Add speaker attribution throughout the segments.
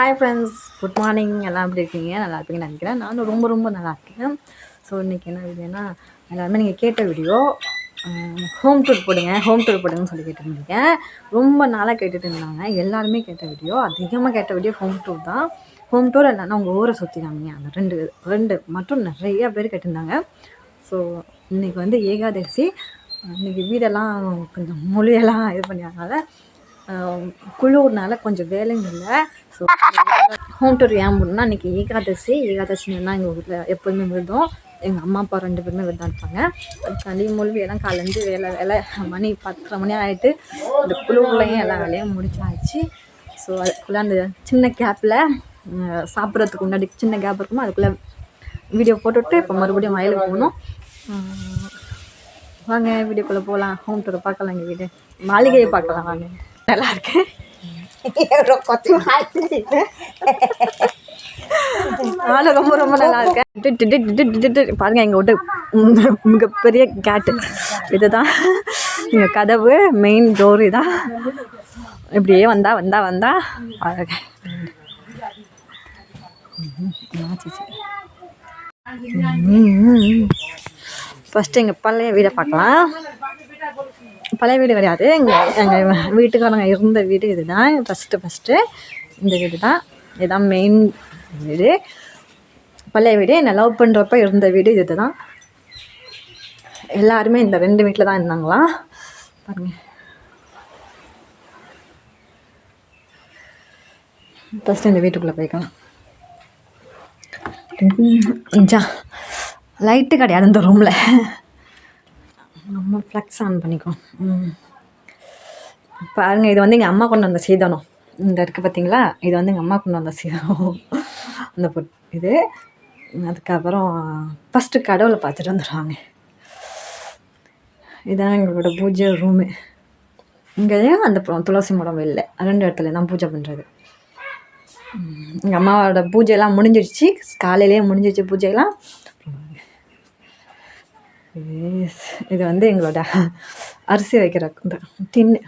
Speaker 1: Hi friends good morning எல்லாம் எப்படி இருக்கீங்க? நல்லா இருப்பீங்கன்னு நினைக்கிறேன். நானும் ரொம்ப ரொம்ப நல்லா இருக்கேன். ஸோ இன்றைக்கி என்ன வீடியோனா எல்லாருமே நீங்கள் கேட்ட வீடியோ ஹோம் டூர் போடுங்க ஹோம் டூர் போடுங்கன்னு சொல்லி கேட்டுருந்தீங்க. ரொம்ப நாளாக கேட்டுட்டு இருந்தாங்க. எல்லாருமே கேட்ட வீடியோ அதிகமாக கேட்ட வீடியோ ஹோம் டூர் தான். ஹோம் டூர் இல்லைன்னா உங்கள் ஊரை சுற்றி காமிங்க அந்த ரெண்டு ரெண்டு மற்றும் நிறைய பேர் கேட்டிருந்தாங்க. ஸோ இன்றைக்கி வந்து ஏகாதசி. இன்றைக்கி வீடெல்லாம் கொஞ்சம் மொழியெல்லாம் இது பண்ணியாதனால குளிர்னால கொஞ்சம் வேலைங்க இல்லை. ஸோ ஹோம் டூர் ஏன் பண்ணால் இன்றைக்கி ஏகாதசி. ஏகாதசினா எங்கள் வீட்டில் எப்போதுமே விழுதும் எங்கள் அம்மா அப்பா ரெண்டு பேருமே விரதம் இருப்பாங்க. அதுக்காண்டி மொழி எல்லாம் காலேருந்து வேலை வேலை மணி பத்தரை மணி ஆகிட்டு இந்த குழுவுலையும் எல்லா வேலையும் முடிச்சாச்சு. ஸோ அதுக்குள்ளே அந்த சின்ன கேப்பில் சாப்பிட்றதுக்கு முன்னாடி சின்ன கேப் இருக்குமோ அதுக்குள்ளே வீடியோ போட்டுவிட்டு இப்போ மறுபடியும் வயலுக்கு போகணும். வாங்க வீடியோக்குள்ளே போகலாம் ஹோம் டூரை பார்க்கலாம் எங்கள் வீடு. மாளிகையை பார்க்கலாம் வாங்க. நல்லா இருக்கு நானும் ரொம்ப ரொம்ப நல்லா இருக்கேன் பாருங்க எங்கள் விட்டு மிகப்பெரிய கேட்டு இதுதான் எங்கள் கதவு மெயின் டோர் இதான் இப்படியே வந்தா வந்தா வந்தா பாருங்க ஃபஸ்ட்டு எங்கள் பழைய வீடை பார்க்கலாம். பழைய வீடு கிடையாது எங்கள் எங்கள் வீட்டுக்காரங்க இருந்த வீடு இது தான் ஃபஸ்ட்டு ஃபஸ்ட்டு இந்த வீடு தான் இதுதான் மெயின் வீடு பழைய வீடு என்னை லவ் பண்ணுறப்ப இருந்த வீடு இது தான் எல்லாருமே இந்த ரெண்டு வீட்டில் தான் இருந்தாங்களாம் பாருங்கள் ஃபஸ்ட்டு இந்த வீட்டுக்குள்ளே போய்க்கலாம் ஜா லைட்டு கிடையாது இந்த ரூமில் நம்ம ஃப்ளக்ஸ் ஆன் பண்ணிக்கோ. பாருங்கள் இது வந்து எங்கள் அம்மா கொண்டு வந்த சீதனம். இந்த இருக்குது பார்த்தீங்களா இது வந்து எங்கள் அம்மா கொண்டு வந்த சீதனம். அந்த பொட் இது. அதுக்கப்புறம் ஃபஸ்ட்டு கடவுளை பார்த்துட்டு வந்துடுவாங்க. இதான் எங்களோட பூஜை ரூமு இங்கேயும் அந்த துளசி மடம் இல்லை. ரெண்டு இடத்துல தான் பூஜை பண்ணுறது எங்கள் அம்மாவோட பூஜையெல்லாம் முடிஞ்சிடுச்சு காலையிலேயே முடிஞ்சிடுச்சு பூஜையெல்லாம். இது வந்து எங்களோட அரிசி வைக்கிற இந்த டின்னு.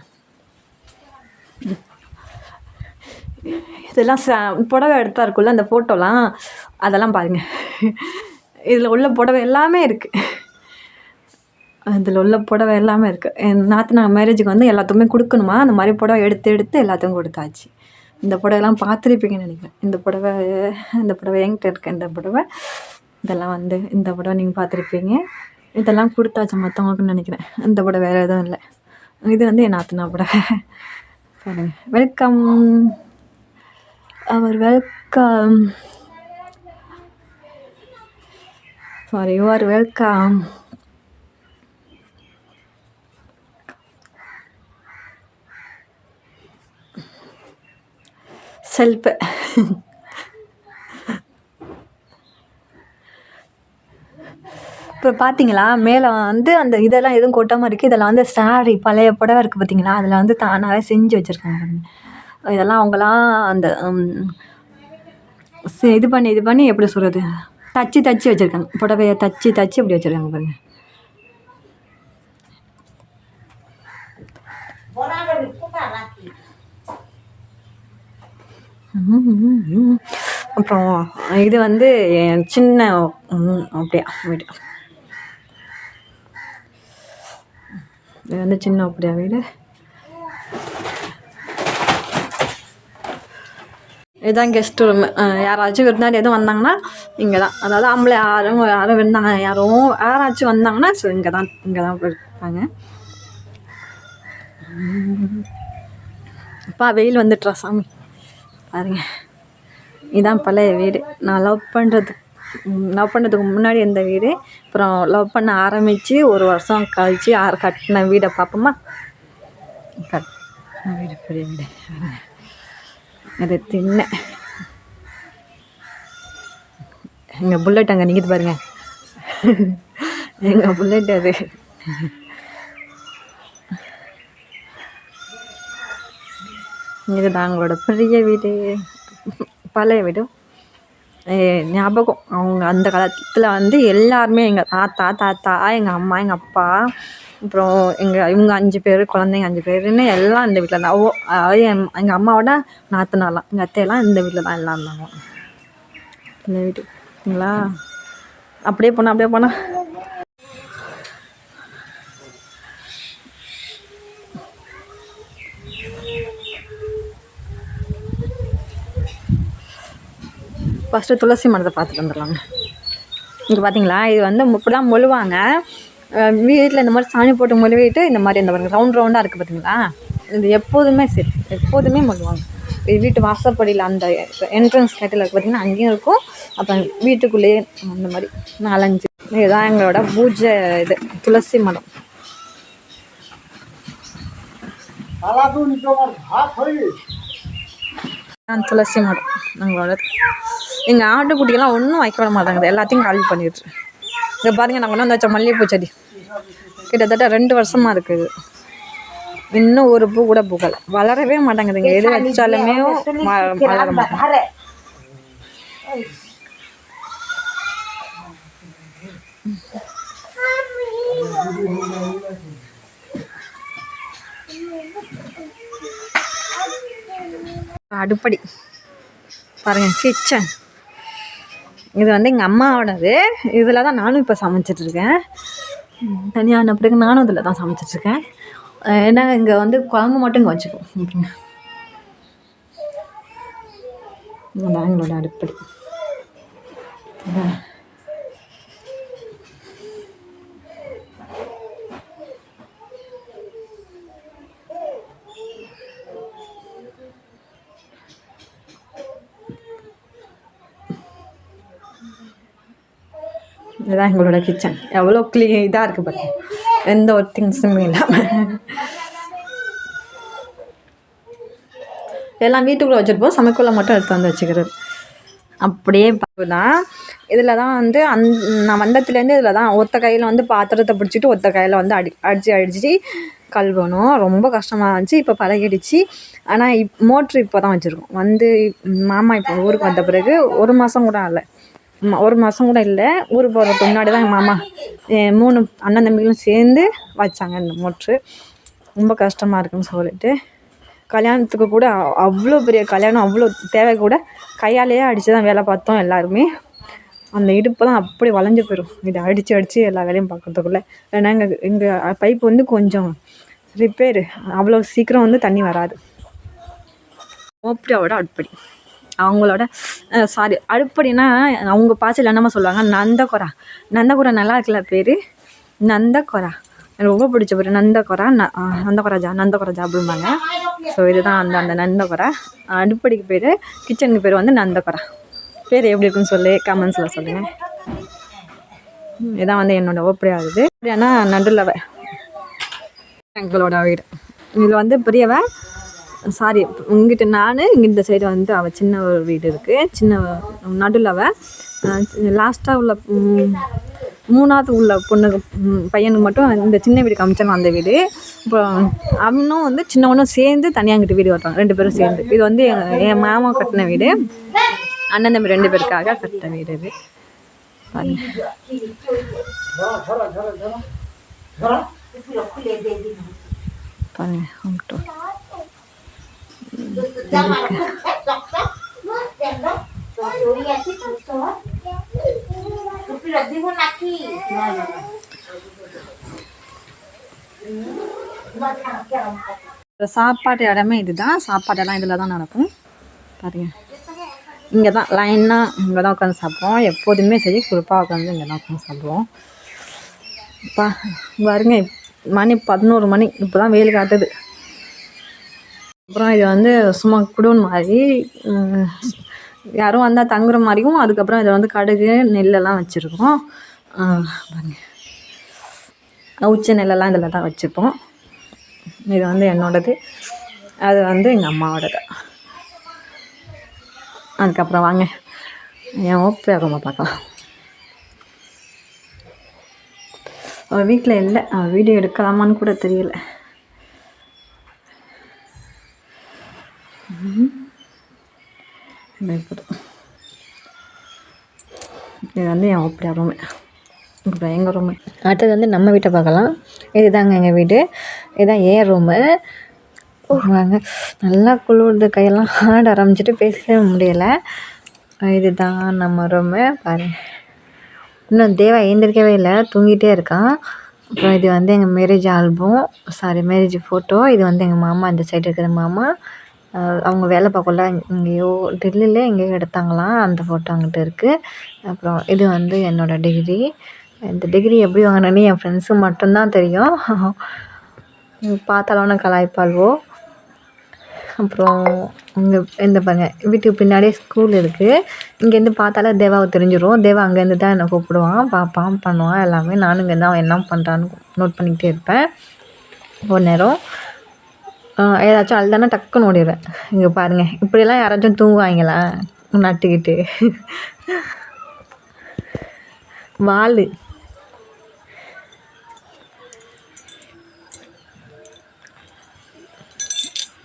Speaker 1: இதெல்லாம் ச புடவை எடுத்தா இருக்குல்ல அந்த ஃபோட்டோலாம் அதெல்லாம் பாருங்கள் இதில் உள்ள புடவை எல்லாமே இருக்குது அதில் உள்ள புடவை எல்லாமே இருக்குது என் நாத்தனா மேரேஜுக்கு வந்து எல்லாத்துக்குமே கொடுக்கணுமா? அந்த மாதிரி புடவை எடுத்து எடுத்து எல்லாத்துக்கும் கொடுத்தாச்சு. இந்த புடவைலாம் பார்த்துருப்பீங்கன்னு நினைக்கிறேன். இந்த புடவை இந்த புடவை என்கிட்ட இருக்க. இந்த புடவை இதெல்லாம் வந்து இந்த புடவை நீங்கள் பார்த்துருப்பீங்க. இதெல்லாம் கொடுத்தாச்சு மற்றவங்களுக்குன்னு நினைக்கிறேன். இந்த படம் வேறு எதுவும் இல்லை. இது வந்து என் நாத்தனா படம் பாருங்க. Welcome our welcome sorry you are welcome shelf இப்போ பார்த்தீங்களா மேலே வந்து அந்த இதெல்லாம் எதுவும் கொட்டாமல் இருக்குது இதெல்லாம் வந்து சாரி பழைய புடவை இருக்குது பார்த்தீங்களா அதில் வந்து தானாகவே செஞ்சு வச்சுருக்காங்க. இதெல்லாம் அவங்களாம் அந்த இது பண்ணி இது பண்ணி எப்படி சொல்கிறது தச்சு தச்சு வச்சுருக்காங்க. புடவையை தச்சு தச்சு இப்படி வச்சுருக்காங்க பாருங்கள் அப்புறம் இது வந்து என் சின்ன அப்படியா வீடு இது வந்து சின்ன அப்படியா வீடு இதுதான் கெஸ்ட் ரூம் யாராச்சும் விருந்தாடி எதுவும் வந்தாங்கன்னா இங்கே தான் அதாவது ஆம்பளை யாரும் யாரும் விருந்தாங்க யாரும் யாராச்சும் வந்தாங்கன்னா ஸோ இங்கே தான் இங்கே தான் இருப்பாங்க அப்பா வெயில் வந்துட்டுறா சாமி. பாருங்க. இதான் பழைய வீடு. நான் லவ் பண்ணுறதுக்கு லவ் பண்ணதுக்கு முன்னாடி இருந்த வீடு. அப்புறம் லவ் பண்ண ஆரம்பித்து ஒரு வருஷம் கழித்து ஆறு கட்டின வீடை பார்ப்போமா? கட்டின வீடு பெரிய வீடு. அது தின்ன எங்கள் புல்லட் அங்கே நிற்கிது பாருங்க. எங்கள் புல்லட் அது. இதுதான் அவங்களோட பெரிய வீடு. பழைய வீடு. ஞாபகம். அவங்க அந்த காலத்தில் வந்து எல்லாருமே எங்கள் தாத்தா தாத்தா எங்கள் அம்மா எங்கள் அப்பா அப்புறம் எங்கள் இவங்க அஞ்சு பேர் குழந்தைங்க அஞ்சு பேருன்னு எல்லாம் இந்த வீட்டில் தான் ஓ அதாவது என் எங்கள் அம்மாவோட நாத்தனாலாம் எங்கள் அத்தையெல்லாம் இந்த வீட்டில் தான் எல்லாம் இருந்தாங்க. இந்த வீட்டுங்களா அப்படியே போனால் அப்படியே போனால் ஃபஸ்ட்டு துளசி மரத்தை பார்த்துட்டு வந்துடலாங்க. இங்கே பார்த்தீங்களா இது வந்து இப்படி தான் மொழுவாங்க. வீட்டில் இந்த மாதிரி சாணி போட்டு மொழுவிட்டு இந்த மாதிரி இந்த பாருங்க ரவுண்ட் ரவுண்டாக இருக்குது பார்த்தீங்களா இது எப்போதுமே சரி எப்போதுமே மொழுவாங்க. இது வீட்டு வாசப்படியில் அந்த என்ட்ரன்ஸ் கேட்டில் இருக்குது பார்த்தீங்கன்னா அங்கேயும் இருக்கும். அப்புறம் வீட்டுக்குள்ளேயே அந்த மாதிரி நாலஞ்சு. இதுதான் எங்களோட பூஜை இது துளசி மரம். துளசி மரம் எங்களோட எங்கள் ஆட்டுக்குட்டியெல்லாம் ஒன்றும் வைக்க விட மாட்டாங்க எல்லாத்தையும் காலி பண்ணிடுச்சு. இங்கே பாருங்க நாங்கள் கொண்டு வந்து வச்ச மல்லிகைப்பூ செடி. கிட்டத்தட்ட ரெண்டு வருஷமாக இருக்குது இன்னும் ஒரு பூ கூட பூக்கலை. வளரவே மாட்டேங்குதுங்க எது வச்சாலுமே வளர மாட்டேங்குது அடுப்படி. பாருங்க கிச்சன். இது வந்து எங்கள் அம்மாவோடது இதில் தான் நானும் இப்போ சமைச்சிட்ருக்கேன் தனியான பிறகு நானும் இதில் தான் சமைச்சிட்ருக்கேன் ஏன்னா இங்கே வந்து குழம்பு மட்டும் இங்கே வச்சுக்குவோம். அப்படிங்க இதான் எங்களோட அடுப்படி. இதுதான் எங்களோட கிச்சன் எவ்வளோ க்ளீ இதாக இருக்குது பாருங்க எந்த ஒரு திங்ஸுமே இல்லாமல் எல்லாம் வீட்டுக்குள்ளே வச்சுருப்போம். சமைக்குள்ள மட்டும் எடுத்து வந்து வச்சுக்கிறது. அப்படியே தான் இதில் தான் வந்து அந் நான் வந்தத்துலேருந்து இதில் தான் ஒத்த கையில் வந்து பாத்திரத்தை பிடிச்சிட்டு ஒத்த கையில் வந்து அடி அடித்து அடித்து கழுவணும். ரொம்ப கஷ்டமாக இருந்துச்சு. இப்போ பழகிடுச்சு. ஆனால் இப் மோட்ரு இப்போ தான் வச்சுருக்கோம். வந்து மாமா இப்போ ஊருக்கு வந்த பிறகு ஒரு மாதம் கூட ஆகலை. ஒரு மாதம் கூட இல்லை. ஊர் போகிறதுக்கு முன்னாடி தான் எங்கள் மாமா என் மூணு அண்ணன் தம்பிகளும் சேர்ந்து வச்சாங்க இந்த மோட்ரு ரொம்ப கஷ்டமாக இருக்குன்னு சொல்லிட்டு. கல்யாணத்துக்கு கூட அவ்வளோ பெரிய கல்யாணம் அவ்வளோ தேவை கூட கையாலேயே அடித்து தான் வேலை பார்த்தோம் எல்லாருமே. அந்த இடுப்பெல்லாம் தான் அப்படி வளைஞ்சு போயிடும் இதை அடித்து அடித்து எல்லா வேலையும் பார்க்கறதுக்குள்ளே. ஏன்னா எங்கள் எங்கள் பைப் வந்து கொஞ்சம் ரிப்பேரு அவ்வளோ சீக்கிரம் வந்து தண்ணி வராது. மோப்டியாவோட அடுப்படி அவங்களோட சாரி அடுப்படின்னா அவங்க பாசையில் என்னம்மா சொல்லுவாங்க? நந்தகொரா. நந்தகுரா நல்லா இருக்குல்ல பேர்? நந்தகொரா. எனக்கு ரொம்ப பிடிச்ச பேர். நந்தகொரா ந நந்தகொராஜா நந்தகொராஜா அப்படிம்பாங்க. ஸோ இதுதான் அந்த அந்த நந்தகொரா. அடுப்படிக்கு பேர் கிச்சனுக்கு பேர் வந்து நந்தகொரா. பேர் எப்படி இருக்குன்னு சொல்லி கமெண்ட்ஸில் சொல்லுங்கள் இதான் வந்து என்னோட ஓப்படி ஆகுது ஏன்னா நடுலவ. எங்களோட வீடு. இதில் வந்து பெரியவன் சாரி இங்கிட்ட நான் இங்கே இந்த சைடு வந்து அவள் சின்ன ஒரு வீடு இருக்குது சின்ன நடுவில் அவள் லாஸ்ட்டாக உள்ள மூணாவது உள்ள பொண்ணுக்கு பையனுக்கு மட்டும் இந்த சின்ன வீடு காமிச்சாலும் அந்த வீடு. அப்புறம் அவனும் வந்து சின்னவனும் சேர்ந்து தனியாக அங்கிட்டு வீடு கட்டுறாங்க ரெண்டு பேரும் சேர்ந்து. இது வந்து என் மாமா கட்டின வீடு. அண்ணன் தம்பி ரெண்டு பேருக்காக கட்டின வீடு இது. பாருங்க. பாருங்க சாப்பாட்டு இடமே இதுதான். சாப்பாடெல்லாம் இதில் தான் நடக்கும். பாருங்க. இங்கே தான் லைனாக இங்கே தான் உட்காந்து சாப்பிடுவோம். எப்போதுமே சரி குறிப்பாக உட்காந்து இங்கே தான் உட்காந்து சாப்பிடுவோம். பா பாருங்க மணி பதினோரு மணி. இப்போ தான் வெயில் காட்டுது. அப்புறம் இது வந்து சும்மா குடோன் மாதிரி யாரும் வந்தால் தங்குற மாதிரியும் அதுக்கப்புறம் இதை வந்து கடுகு நெல்லெல்லாம் வச்சுருக்கோம். பாருங்க. நெல்லெல்லாம் இதில் தான் வச்சுப்போம் இது வந்து என்னோடது. அது வந்து எங்கள் அம்மாவோடது. அதுக்கப்புறம் வாங்க. என் ஓப்பே ரொம்ப பார்க்கலாம். அவள் வீட்டில் இல்லை. அவள் வீடியோ எடுக்கலாமான்னு கூட தெரியல. இருக்குது வந்து என் அப்படியா ரூமு அப்புறம் எங்கள் ரூமு அடுத்தது வந்து நம்ம வீட்டை பார்க்கலாம். இதுதாங்க எங்கள் வீடு. இதுதான் ஏன் ரூமு வாங்க. நல்லா குளிர்ந்து கையெல்லாம் ஆட ஆரம்பிச்சிட்டு பேசவே முடியலை. இதுதான் நம்ம ரூமு பாரு. இன்னும் தேவா எழுந்திரிக்கவே இல்லை. தூங்கிட்டே இருக்கான் அப்புறம் இது வந்து எங்கள் marriage album sorry marriage photo இது வந்து எங்கள் மாமா இந்த சைடு இருக்கிற மாமா. அவங்க வேலை பார்க்கல எங்கேயோ டெல்லியில் எங்கேயோ எடுத்தாங்களாம் அந்த ஃபோட்டோ அங்கிட்ட இருக்குது அப்புறம் இது வந்து என்னோடய டிகிரி இந்த டிகிரி எப்படி வாங்கினேன்னு என் ஃப்ரெண்ட்ஸு மட்டும்தான் தெரியும். பார்த்தாலும் கலாய்ப்பாள்வோ. அப்புறம் இங்கே இந்த பாருங்க வீட்டுக்கு பின்னாடியே ஸ்கூல் இருக்குது இங்கேருந்து பார்த்தாலே தேவாவை தெரிஞ்சிடும் தேவா அங்கேருந்து தான் என்னை கூப்பிடுவான். பார்ப்பான் பண்ணுவான் எல்லாமே. நானும் இங்கே அவன் என்ன பண்ணுறான்னு நோட் பண்ணிக்கிட்டே இருப்பேன். ஒரு நேரம். ஏதாச்சும் அழுதானா டக்குன்னு ஓடிடுவேன். இங்கே பாருங்கள் இப்படியெல்லாம் யாராச்சும் தூங்குவாங்களா? நட்டுக்கிட்டு. வால்.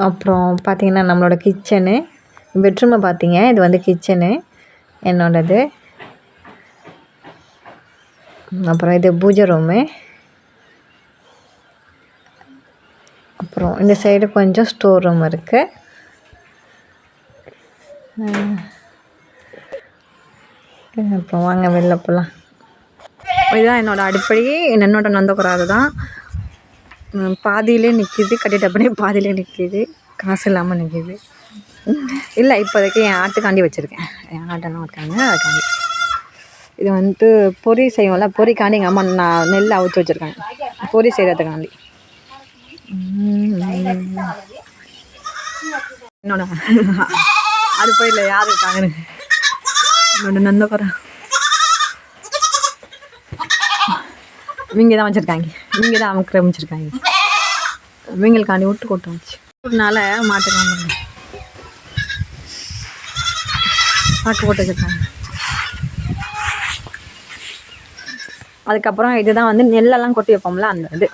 Speaker 1: அப்புறம் பார்த்திங்கன்னா நம்மளோட கிச்சனு. பெட்ரூமை பார்த்தீங்க இது வந்து கிச்சனு. என்னோடது. அப்புறம் இது பூஜை ரூமு. அப்புறம் இந்த சைடு கொஞ்சம் ஸ்டோர் ரூம் இருக்குது அப்புறம் வாங்க வெளில போகலாம் இதுதான் என்னோடய அடிப்படை. என்னோட நந்தகுராது தான். பாதியிலே நிற்கிது கட்டிட்ட அப்படியே பாதியிலே நிற்கிது காசு இல்லாமல் நிற்கிது இல்லை இப்போதைக்கு என் ஆட்டுக்காண்டி வச்சுருக்கேன். என் ஆட்டெல்லாம் இருக்காங்க அதுக்காண்டி. இது வந்துட்டு பொரி செய்வோம்ல பொரிக்காண்டி எங்கள் அம்மா நான் நெல் அவிச்சு வச்சுருக்காங்க. பொரி செய்கிறதுக்காண்டி என்னோட அடுப்படியில் யார் இருக்காங்கன்னு. என்னோட நந்தகுரா இவங்க தான் வச்சுருக்காங்க. இவங்க தான் அமுக்கிற இவங்களுக்காண்டி விட்டு கொட்டு வச்சு அதனால மாட்டுக்காம மாட்டு போட்டு வச்சுருக்காங்க. அதுக்கப்புறம் இதுதான் வந்து நெல்லெல்லாம் கொட்டி வைப்போம்ல அந்த இது.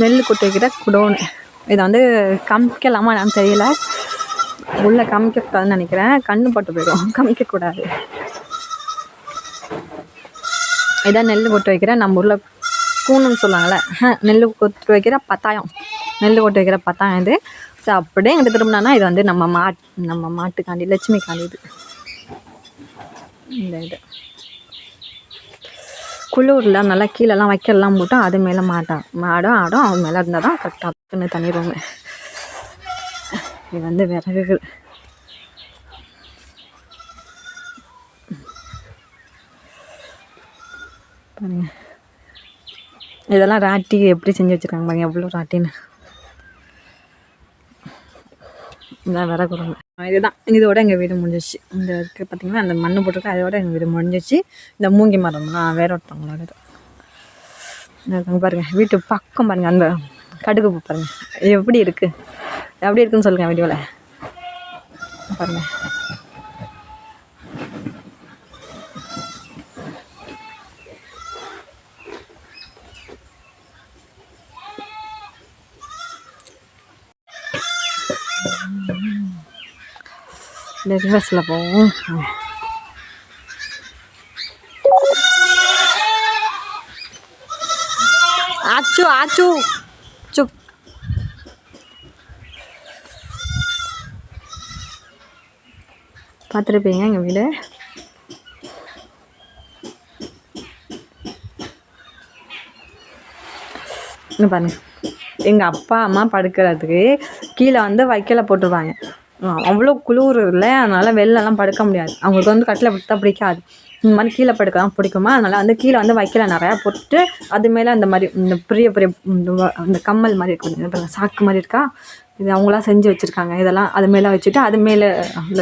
Speaker 1: நெல் கொட்டி வைக்கிற குடோனு. இதை வந்து காமிக்கலாமா நான் தெரியல. உள்ளே காமிக்கக்கூடாதுன்னு நினைக்கிறேன். கண்ணு பட்டு போயிடும். காமிக்கக்கூடாது. இதான் நெல் கொட்டு வைக்கிற நம்ம ஊரில் கூணுன்னு சொல்லுவாங்கள்ல நெல் கொட்டு வைக்கிற பத்தாயம். நெல் கொட்டு வைக்கிற பத்தாயம் இது. ஸோ அப்படியே எங்கிட்ட திரும்பினா இது வந்து நம்ம மாட் நம்ம மாட்டுக்காண்டி லட்சுமிக்காண்டி இது. இந்த இது. குளூரில் நல்லா கீழெல்லாம் வைக்கலாம் போட்டு அது மேலே மாட்டோம் மாடும் ஆடும் அவன் மேலே இருந்தால் தான் கரெக்டாக இருக்குன்னு தனி ரூமு இது வந்து விறகுகள். பாருங்க. இதெல்லாம் ராட்டி எப்படி செஞ்சு வச்சுருக்காங்க பாருங்க எவ்வளோ ராட்டின்னு. இதான் விறகு ரூமு இதுதான். இதோட எங்கள் வீடு முடிஞ்சிச்சு இந்த இருக்குது பார்த்திங்கன்னா அந்த மண்ணு போட்டுருக்கு. அதோட எங்கள் வீடு முடிஞ்சிச்சு இந்த மூங்கி மரம்லாம் வேற ஒருத்தவங்களோட இது. பாருங்கள் வீட்டு பக்கம் பாருங்கள் அந்த கடுகு பாருங்கள் எப்படி இருக்குது எப்படி இருக்குன்னு சொல்லுங்கள் வீடியோவில் பாருங்கள் இந்த ரிவர்ஸில் போவோம். ஆச்சு ஆச்சு. சுக். பார்த்துருப்பீங்க எங்கள் வீடு. இங்க பாருங்க. எங்கள் அப்பா அம்மா படுக்கிறதுக்கு கீழே வந்து வைக்கல போட்டுருவாங்க. அவ்வளோ குளிர் இல்லை. அதனால் வெளிலலாம் படுக்க முடியாது. அவங்களுக்கு வந்து கட்டில் படுத்தா பிடிக்காது. இந்த மாதிரி கீழே படுக்க தான் பிடிக்குமா? அதனால் வந்து கீழே வந்து வைக்கல. நிறையா போட்டு அது மேலே அந்த மாதிரி இந்த பெரிய பெரிய இந்த அந்த கம்மல் மாதிரி இருக்கும் சாக்கு மாதிரி இருக்கா? இது அவங்களாம் செஞ்சு வச்சுருக்காங்க. இதெல்லாம் அது மேலே வச்சுட்டு அது மேலே அந்த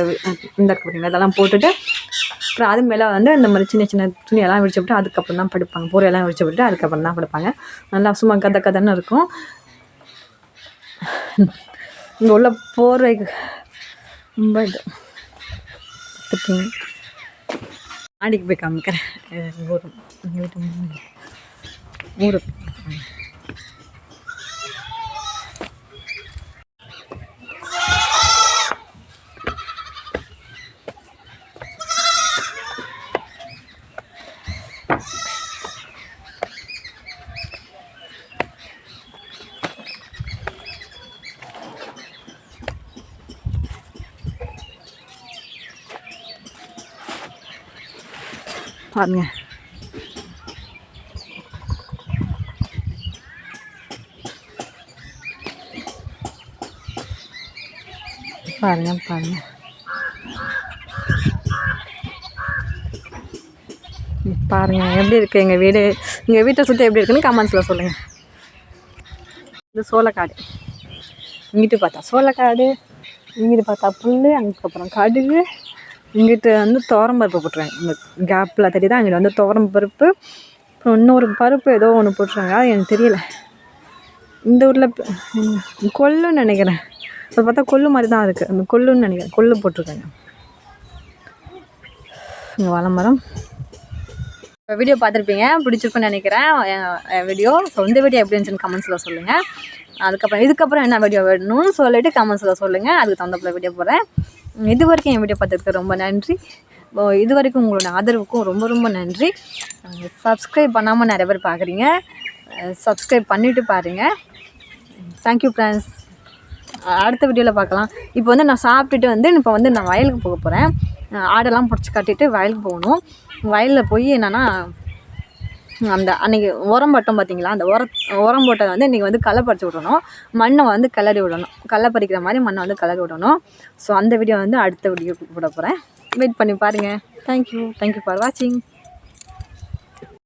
Speaker 1: இந்த இருக்கு பார்த்தீங்களா இதெல்லாம் போட்டுட்டு அப்புறம் அது மேலே வந்து இந்த மாதிரி சின்ன சின்ன துணியெல்லாம் விரிச்சு விட்டு அதுக்கப்புறம் தான் படுப்பாங்க. பூரையெல்லாம் விரிச்சு விட்டு அதுக்கப்புறம் தான் படுப்பாங்க. நல்லா சும்மா கதை கதைன்னு இருக்கும். இங்கே உள்ள போர்வை ரொம்ப இது பார்த்துருக்கீங்க மாடிக்கு போய் காமிக்கிறேன் இது பாருங்க பாருங்க பாருங்க பாருங்க எப்படி இருக்கு? எங்கள் வீடு எங்கள் வீட்டை சுற்றி எப்படி இருக்குன்னு கமெண்ட்ஸில் சொல்லுங்கள் இது சோளக்காடு. இங்கிட்டு பார்த்தா சோளக்காடு இங்கிட்டு பார்த்தா புல் அதுக்கப்புறம் கடுகு இங்கிட்டு வந்து துவரம் பருப்பு போட்டுருவேன். இந்த கேப்பில் தான் அங்கிட்டு வந்து துவரம் பருப்பு அப்புறம் இன்னொரு பருப்பு ஏதோ ஒன்று போட்டுருவாங்க. அது எனக்கு தெரியல. இந்த ஊரில் கொல்லுன்னு நினைக்கிறேன். இப்போ பார்த்தா கொல்லு மாதிரி தான் இருக்குது அந்த கொல்லுன்னு நினைக்கிறேன். கொல்லு போட்டிருக்காங்க இங்கே வாழைமரம் இப்போ வீடியோ பார்த்துருப்பீங்க. பிடிச்சிருக்குன்னு நினைக்கிறேன். வீடியோ ஸோ இந்த வீடியோ எப்படி இருந்துச்சுன்னு கமெண்ட்ஸில் சொல்லுங்கள் அதுக்கப்புறம் இதுக்கப்புறம் என்ன வீடியோ வேணும்னு சொல்லிவிட்டு கமெண்ட்ஸில் சொல்லுங்கள் அதுக்கு தகுந்தப்பில் வீடியோ போடுறேன். இது வரைக்கும் என் வீடியோ பார்த்ததுக்கு ரொம்ப நன்றி. இது வரைக்கும் உங்களோட ஆதரவுக்கும் ரொம்ப ரொம்ப நன்றி. சப்ஸ்கிரைப் பண்ணாமல் நிறைய பேர் பார்க்குறீங்க சப்ஸ்கிரைப் பண்ணிவிட்டு பாருங்கள் தேங்க்யூ ஃப்ரெண்ட்ஸ் அடுத்த வீடியோவில் பார்க்கலாம். இப்போ வந்து நான் சாப்பிட்டுட்டு வந்து இப்போ வந்து நான் வயலுக்கு போக போகிறேன் ஆடெல்லாம் பிடிச்சி கட்டிட்டு வயலுக்கு போகணும். வயலில் போய் என்னென்னா அந்த அன்றைக்கி உரம் போட்டோம் பார்த்தீங்களா அந்த உர உரம் போட்டதை வந்து இன்றைக்கி வந்து களை பறித்து விடணும். மண்ணை வந்து கிளறி விடணும். களை பறிக்கிற மாதிரி மண்ணை வந்து கிளறி விடணும். ஸோ அந்த வீடியோ வந்து அடுத்த வீடியோ போட போகிறேன் வெயிட் பண்ணி பாருங்கள் தேங்க்யூ தேங்க்யூ ஃபார் வாட்சிங்